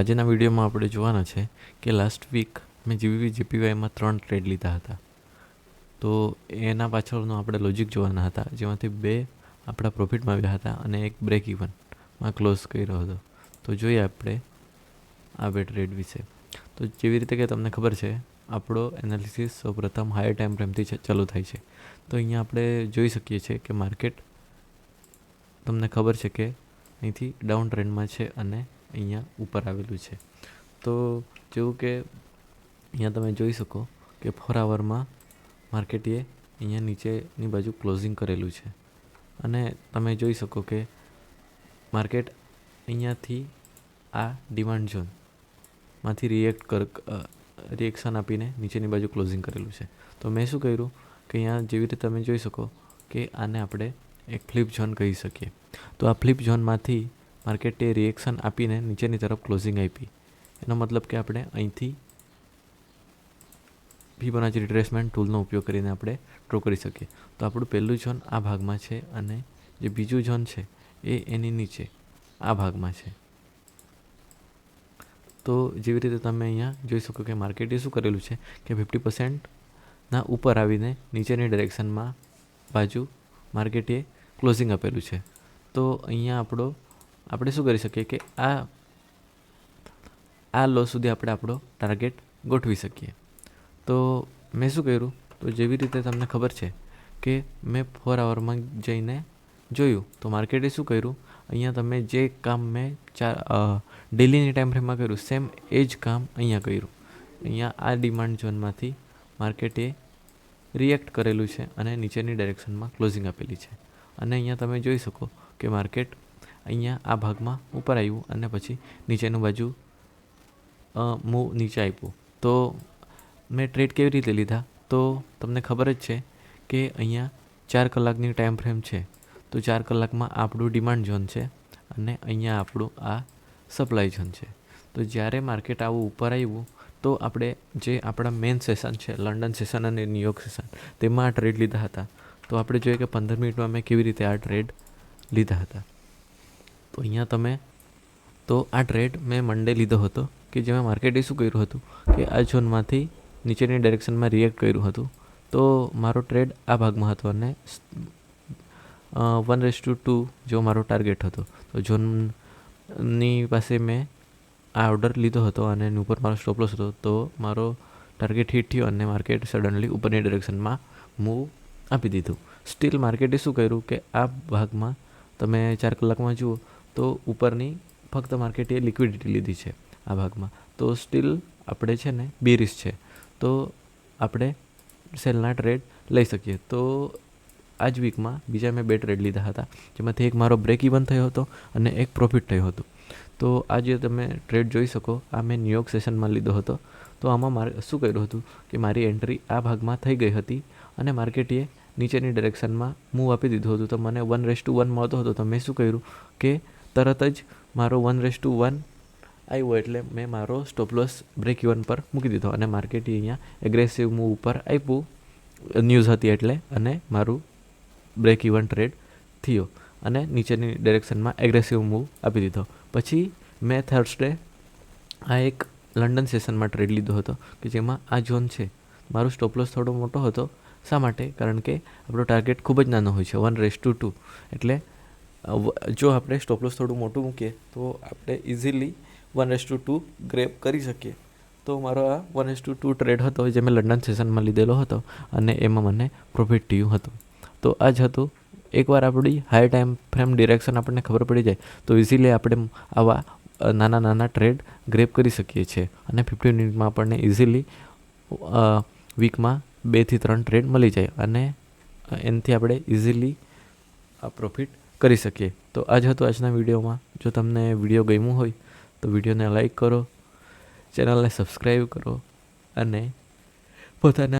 આજના વિડીયોમાં આપણે જોવાના છે કે લાસ્ટ વીક મેં જીવીવી જીપીવાયમાં ત્રણ ટ્રેડ લીધા હતા. તો એના પાછળનો આપણે લોજિક જોવાના હતા. જેમાંથી બે આપણા પ્રોફિટમાં આવ્યા હતા અને એક બ્રેક ઇવનમાં ક્લોઝ કર્યો હતો. તો જોઈએ આપણે આ બે ટ્રેડ વિશે. તો જેવી રીતે કે તમને ખબર છે, આપણો એનાલિસિસ સૌપ્રથમ હાયર ટાઈમ ફ્રેમથી ચાલુ થાય છે. તો અહીંયા આપણે જોઈ શકીએ છીએ કે માર્કેટ તમને ખબર છે કે અહીંથી ડાઉન ટ્રેન્ડમાં છે અને અહીંયા ઉપર આવેલું છે. તો જેવું કે અહીંયા તમે જોઈ શકો કે ફોર આવરમાં માર્કેટીએ અહીંયા નીચેની બાજુ ક્લોઝિંગ કરેલું છે. અને તમે જોઈ શકો કે માર્કેટ અહીંયાથી આ ડિમાન્ડ ઝોનમાંથી રિએક્ટ કર રિએક્શન આપીને નીચેની બાજુ ક્લોઝિંગ કરેલું છે. તો મેં શું કર્યું કે અહીંયા જેવી રીતે તમે જોઈ શકો કે આને આપણે એક ફ્લિપ ઝોન કહી શકીએ. તો આ ફ્લિપ ઝોનમાંથી માર્કેટે રિએક્શન આપીને નીચેની તરફ ક્લોઝિંગ આપી. એનો મતલબ કે આપણે અહીંથી ફિબોનાચી રિટ્રેસમેન્ટ ટૂલનો ઉપયોગ કરીને આપણે ડ્રો કરી શકીએ. તો આપણું પહેલું ઝોન આ ભાગમાં છે અને જે બીજું ઝોન છે એ એની નીચે આ ભાગમાં છે. તો જેવી રીતે તમે અહીંયા જોઈ શકો કે માર્કેટે શું કરેલું છે કે ફિફ્ટી પર્સેન્ટના ઉપર આવીને નીચેની ડિરેક્શનમાં બાજુ માર્કેટે ક્લોઝિંગ આપેલું છે. તો અહીંયા આપણો આપણે શું કરી શકીએ કે આ આ લો સુધી આપણે આપણો ટાર્ગેટ ગોઠવી શકીએ. તો મેં શું કર્યું? તો જેવી રીતે તમને ખબર છે કે મેં ફોર આવરમાં જઈને જોયું, તો માર્કેટે શું કર્યું? અહીંયા તમે જે કામ મેં ચાર ડેલીની ટાઈમ ફ્રેમમાં કર્યું સેમ એ જ કામ અહીંયા કર્યું. અહીંયા આ ડિમાન્ડ ઝોનમાંથી માર્કેટે રિએક્ટ કરેલું છે અને નીચેની ડાયરેક્શનમાં ક્લોઝિંગ આપેલી છે. અને અહીંયા તમે જોઈ શકો કે માર્કેટ અહીંયા આ ભાગમાં ઉપર આવ્યું અને પછી નીચેનું બાજુ મૂવ નીચે આપ્યું. તો મેં ટ્રેડ કેવી રીતે લીધા? તો તમને ખબર જ છે કે અહીંયા ચાર કલાકની ટાઈમ ફ્રેમ છે. તો ચાર કલાકમાં આપણું ડિમાન્ડ ઝોન છે અને અહીંયા આપણું આ સપ્લાય ઝોન છે. તો જ્યારે માર્કેટ આવું ઉપર આવ્યું, તો આપણે જે આપણા મેઇન સેશન છે લંડન સેશન અને ન્યુયોર્ક સેશન તેમાં આ ટ્રેડ લીધા હતા. તો આપણે જોઈએ કે પંદર મિનિટમાં મેં કેવી રીતે આ ટ્રેડ લીધા હતા. તો અહીંયા તમે, તો આ ટ્રેડ મેં મંડે લીધો હતો, કે જેમાં માર્કેટે શું કર્યું હતું, કે આ ઝોનમાંથી નીચેની ડાયરેક્શનમાં રિએક્ટ કર્યું હતું. તો મારો ટ્રેડ આ ભાગમાં હતો અને વન રેસ ટુ ટુ જો મારો ટાર્ગેટ હતો. તો ઝોનની પાસે મેં આ ઓર્ડર લીધો હતો અને એની ઉપર મારો સ્ટોપ હતો. તો મારો ટાર્ગેટ હિટ થયો અને માર્કેટ સડનલી ઉપરની ડિરેક્શનમાં મૂવ આપી દીધું. સ્ટીલ માર્કેટે શું કર્યું કે આ ભાગમાં તમે ચાર કલાકમાં જુઓ તો ઉપરની ફક્ત માર્કેટે લિક્વિડિટી લીધી છે આ ભાગમાં. તો સ્ટીલ આપણે છે ને બેરિસ છે. તો આપણે સેલના ટ્રેડ લઈ શકીએ. તો આ જ વીકમાં બીજા મેં બે ટ્રેડ લીધા હતા, જેમાંથી એક મારો બ્રેક ઇવન થયો હતો અને એક પ્રોફિટ થયો હતો. તો આ જે તમે ટ્રેડ જોઈ શકો, આ મેં ન્યુયોર્ક સેશનમાં લીધો હતો. તો આમાં મારે શું કર્યું હતું કે મારી એન્ટ્રી આ ભાગમાં થઈ ગઈ હતી અને માર્કેટે નીચેની ડિરેક્શનમાં મૂવ આપી દીધું હતું. તો મને વન રેસ ટુ વન મળતો હતો. તો મેં શું કર્યું કે તરત જ મારો વન રેસ ટુ વન આવ્યો એટલે મેં મારો સ્ટોપ લોસ બ્રેક ઇવન પર મૂકી દીધો અને માર્કેટ અહીંયા એગ્રેસિવ મૂવ ઉપર આપ્યું. ન્યૂઝ હતી એટલે અને મારું બ્રેક ઇવન ટ્રેડ થયો અને નીચેની ડિરેક્શનમાં એગ્રેસિવ મૂવ આપી દીધો. પછી મેં થર્સડે આ એક લંડન સેશનમાં ટ્રેડ લીધો હતો કે જેમાં આ ઝોન છે. મારું સ્ટોપ લોસ થોડો મોટો હતો. શા માટે? કારણ કે આપણો ટાર્ગેટ ખૂબ જ નાનો હોય છે વન રેસ ટુ ટુ એટલે જો આપણે સ્ટોપ લોસ થોડું મોટું મૂકીએ, તો આપણે easily one is to two grab કરી શકીએ. તો મારો આ one is to two trade હતો, જે મેં લંડન સેશનમાં લીધેલો હતો, અને એમાં મને પ્રોફિટ થયું હતું. તો આ જ હતું, એકવાર આપણી હાઈ ટાઈમ ફ્રેમ ડિરેક્શન આપણને ખબર પડી જાય, તો ઇઝીલી આપણે આવા નાના નાના ટ્રેડ ગ્રેપ કરી શકીએ છીએ. અને ફિફ્ટીન મિનિટમાં આપણને ઇઝીલી વીકમાં બેથી ત્રણ ટ્રેડ મળી જાય. અને એનાથી આપણે ઇઝીલી આ પ્રોફિટ કરી શકીએ. તો આ જ હતું આજના વિડીયોમાં. જો તમને વીડિયો ગમ્યું હોય, તો વિડીયોને લાઈક કરો, ચેનલને સબસ્ક્રાઈબ કરો અને પોતાના